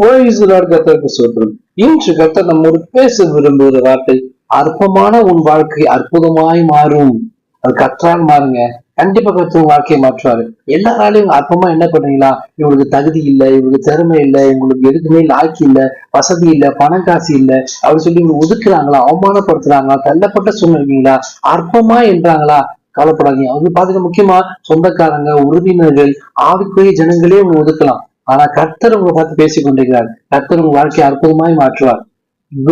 கத்தருக்கு சொல்றோம். இன்று கத்தர் நம்மோடு பேச விரும்புகிற வார்த்தை அற்பமான உன் வாழ்க்கை அற்புதமாய் மாறும். அது கற்றால் மாறுங்க. கண்டிப்பா கற்று வாழ்க்கையை மாற்றுவாரு. எல்லாராலையும் அற்பமா என்ன பண்றீங்களா? இவங்களுக்கு தகுதி இல்லை இவங்களுக்கு திறமை இல்லை இவங்களுக்கு எதுக்குமே லாக்கி இல்லை வசதி இல்லை பணம் காசு இல்லை அப்படி சொல்லி இவங்க ஒதுக்குறாங்களா? அவமானப்படுத்துறாங்களா? தள்ளப்பட்ட சூழ்நிலைங்களா அற்பமா என்றாங்களா? கவலைப்படாதீங்க. அவங்க பாத்தீங்கன்னா முக்கியமா சொந்தக்காரங்க உறவினர்கள் ஆவிக்குரிய ஜனங்களே உங்க ஒதுக்கலாம். ஆனா கர்த்தர் உங்களை பார்த்து பேசிக் கொண்டிருக்கிறார் கர்த்தர் உங்க வாழ்க்கையை அற்புதமாய் மாற்றுவார்.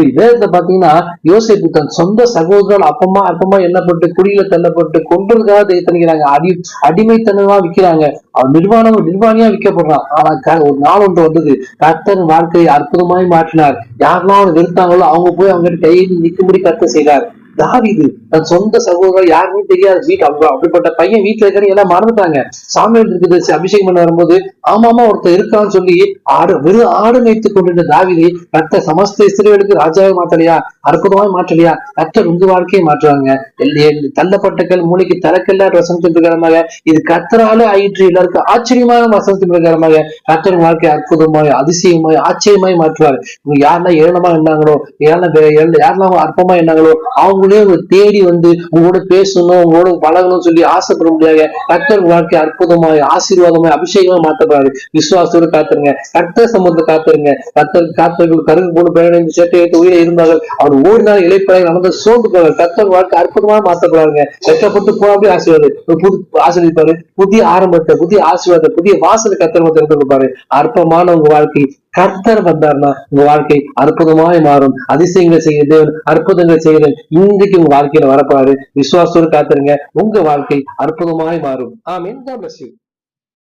இப்ப பாத்தீங்கன்னா யோசிப்பு தன் சொந்த சகோதரர் அப்பமா அப்பமா எண்ணப்பட்டு குடியில தள்ளப்பட்டு கொன்றதுக்காக தனிக்கிறாங்க அடி அடிமைத்தனமா விக்கிறாங்க. அவன் நிர்வாணம் நிர்வாணியா விற்கப்படுறான். ஆனா க- ஒரு நாள் ஒன்று வந்தது. கர்த்தர் வாழ்க்கையை அற்புதமாய் மாற்றினார். யாரெல்லாம் அவனை வெறுத்தாங்களோ அவங்க போய் அவங்க கையில் நிற்கும்படி கர்த்தர் செய்தார். தாவிது தன் சொந்த சகோதரர் யாருமே தெரியாது. வீட்டு அப்படிப்பட்ட பையன் வீட்டுல இருக்கிற எல்லாம் மறந்துட்டாங்க. சாமியல் இருக்குது அபிஷேகம் பண்ண வரும்போது ஆமாமா ஒருத்தர் இருக்கான்னு சொல்லி ஆடு வெறும் ஆடு மேய்த்து கொண்டிருந்த தாவிதை ரத்த சமஸ்த இஸ்ரேலுக்கு ராஜாவை மாற்றலையா? அற்புதமாய் மாற்றலையா? ரத்த உங்க வாழ்க்கையை மாற்றுவாங்க. எல்ல- தள்ளப்பட்டக்கள் மூளைக்கு தலக்கெல்லாம் வசனத்தின் பிரகாரமாக இது கத்தரால ஆயிற்று. எல்லாருக்கும் ஆச்சரியமான வசனத்தின் பிரகாரமாக கத்தர் வாழ்க்கை அற்புதமாய் அதிசயமாய் ஆச்சரியமாய் மாற்றுவார். இவங்க யாரெல்லாம் ஏளனமா எண்ணாங்களோ யாரெல்லாம் யாரெல்லாம் அற்பமா எண்ணாங்களோ அவங்களே தேடி வந்து உங்களோட பேசணும் உங்களோட பழகணும்னு சொல்லி ஆசைப்பட முடியாது கர்த்தர் வாழ்க்கை அற்புதமாய் ஆசீர்வாதமாய் அபிஷேகமா மாத்தப்படாது விசுவாசத்தோடு காத்துருங்க. கர்த்தர் சம்பந்த காத்துருங்க. கர்த்தர் காத்தவர்கள் கருகு போடு பேரணிந்து சேட்டை உயிரை இருந்தார்கள். அவர் ஓடினால் இலைப்படாக நடந்த சோர்ந்து போவார் கர்த்தர் வாழ்க்கை அற்புதமா மாத்தப்படாருங்க வெட்டப்பட்டு போன அப்படியே ஆசீர்வாது புது ஆசீர்வதிப்பாரு. புதிய ஆரம்பத்தை புதிய ஆசீர்வாதத்தை புதிய வாசல் கர்த்தர் திறந்து கொடுப்பாரு. அற்பமான உங்க வாழ்க்கை. கர்த்தர் வந்தார்னா உங்க வாழ்க்கை அற்புதமாய் மாறும். அதிசயங்கள் செய்ய தேவன் அற்புதங்கள் செய்கிற இன்றைக்கு உங்க வாழ்க்கையில வரப்பாரு விசுவாசத்தோடு காத்துருங்க. உங்க வாழ்க்கை அற்புதமாய் மாறும். ஆமீன். God bless you